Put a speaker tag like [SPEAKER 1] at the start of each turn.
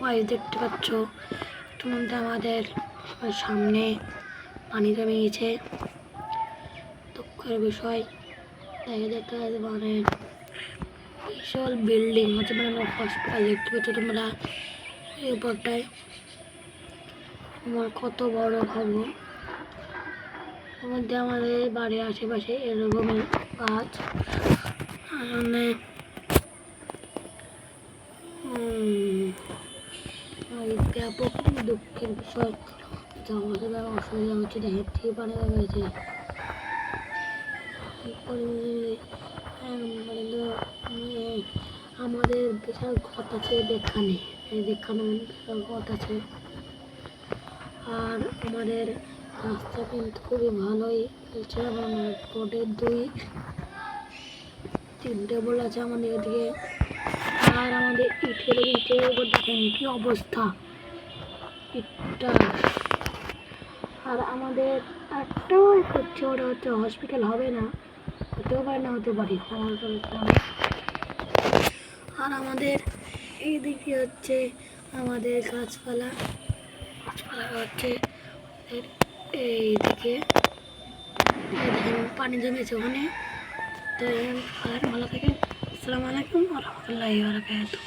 [SPEAKER 1] Guys দেখতে পাচ্ছ এটার মধ্যে আমাদের সামনে পানি জমে গেছে দুঃখের বিষয়, দেখে দেখতে পাচ্ছি মানে বিশাল বিল্ডিং হচ্ছে মানে হসপিটাল দেখতে পাচ্ছ, তোমরা এই উপরটায়। আমার কত বড় খবর। মধ্যে আমাদের বাড়ির আশেপাশে এরকমই গাছ। মানে আর ব্যাপক দুঃখের বিষয় যে আমাদের আর অসুবিধা হচ্ছে দেখে থেকে পানি হয়েছে। আমাদের বিশাল ঘট আছে দেখানে। দেখানে বিশাল ঘট আছে। আর আমাদের রাস্তা কিন্তু খুবই ভালোই চলছে। এবং রোডের দুই, তিনটে বল আছে আমাদের এদিকে। আর আমাদের ইটের ইটের উপর দেখেন কি অবস্থা। আর আমাদের একটাও করছে, ওটা হচ্ছে হসপিটাল হবে না, হতেও পারে না হতে পারি। আর আমাদের এইদিকে হচ্ছে আমাদের গাছপালা গাছপালা হচ্ছে এই দেখেন, পানি জমেছে ওখানে। তো আর ভালো থাকে আসসালামু আলাইকুম রহমতুল্লাহি বারাকাতুহু।